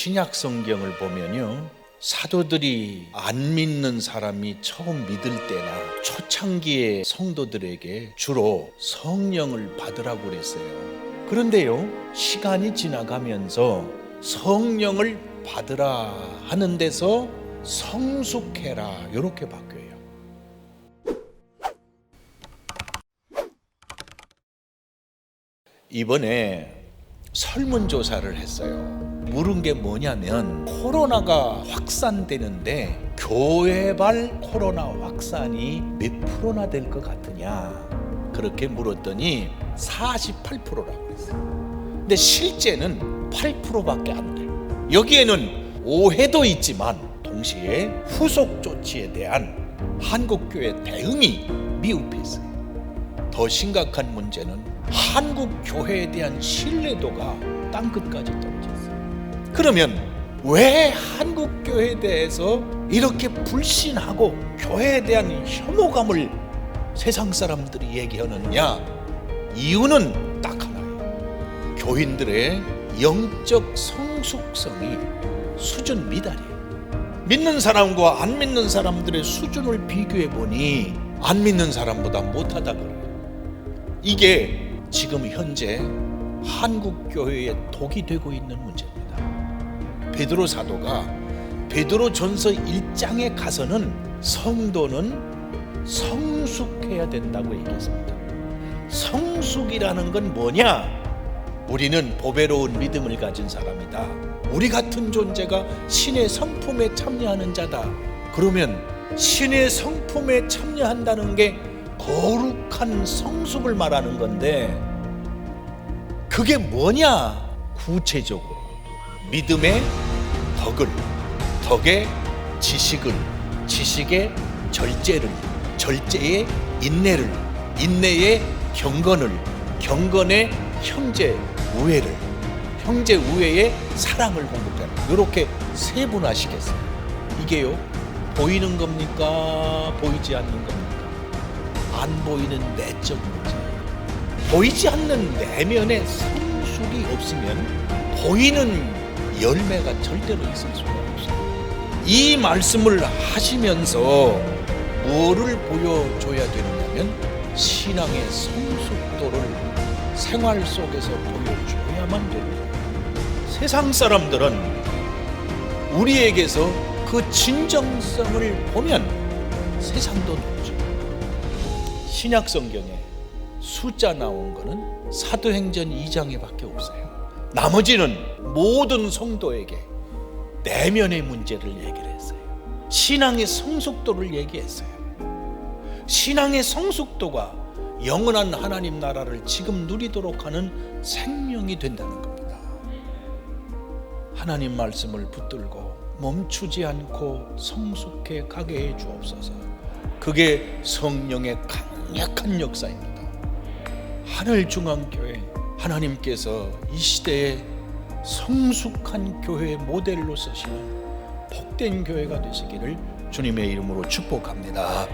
신약 성경을 보면요. 사도들이 안 믿는 사람이 처음 믿을 때나 초창기의 성도들에게 주로 성령을 받으라고 그랬어요. 그런데요, 시간이 지나가면서 성령을 받으라 하는 데서 성숙해라 이렇게 바뀌어요. 이번에 설문조사를 했어요. 물은 게 뭐냐면 코로나가 확산되는데 교회발 코로나 확산이 몇 프로나 될 것 같으냐 그렇게 물었더니 48%라고 그랬어요. 근데 실제는 8%밖에 안 돼요. 여기에는 오해도 있지만 동시에 후속 조치에 대한 한국 교회 대응이 미흡했어요. 더 심각한 문제는 한국 교회에 대한 신뢰도가 땅 끝까지 떨어졌어요. 그러면 왜 한국 교회에 대해서 이렇게 불신하고 교회에 대한 혐오감을 세상 사람들이 얘기하느냐? 이유는 딱 하나예요. 교인들의 영적 성숙성이 수준 미달이에요. 믿는 사람과 안 믿는 사람들의 수준을 비교해 보니 안 믿는 사람보다 못하다 그래요. 이게 지금 현재 한국 교회의 독이 되고 있는 문제입니다. 베드로 사도가 베드로 전서 1장에 가서는 성도는 성숙해야 된다고 얘기했습니다. 성숙이라는 건 뭐냐? 우리는 보배로운 믿음을 가진 사람이다. 우리 같은 존재가 신의 성품에 참여하는 자다. 그러면 신의 성품에 참여한다는 게 거룩한 성숙을 말하는 건데 그게 뭐냐? 구체적으로 믿음의 덕을, 덕의 지식을, 지식의 절제를, 절제의 인내를, 인내의 경건을, 경건의 형제 우애를, 형제 우애의 사랑을 공급하는 이렇게 세분화시켰어요. 이게요 보이는 겁니까? 보이지 않는 겁니까? 안 보이는 내적 문제. 보이지 않는 내면의 성숙이 없으면 보이는 열매가 절대로 있을 수가 없어요. 이 말씀을 하시면서 뭐를 보여줘야 되느냐면 신앙의 성숙도를 생활 속에서 보여줘야만 됩니다. 세상 사람들은 우리에게서 그 진정성을 보면 세상도 높죠. 신약 성경에 숫자 나온 거는 사도행전 2장에밖에 없어요. 나머지는 모든 성도에게 내면의 문제를 얘기를 했어요. 신앙의 성숙도를 얘기했어요. 신앙의 성숙도가 영원한 하나님 나라를 지금 누리도록 하는 생명이 된다는 겁니다. 하나님 말씀을 붙들고 멈추지 않고 성숙해 가게 해 주옵소서. 그게 성령의 강 력한 역사입니다. 하늘 중앙교회 하나님께서 이 시대에 성숙한 교회 모델로 쓰시는 복된 교회가 되시기를 주님의 이름으로 축복합니다.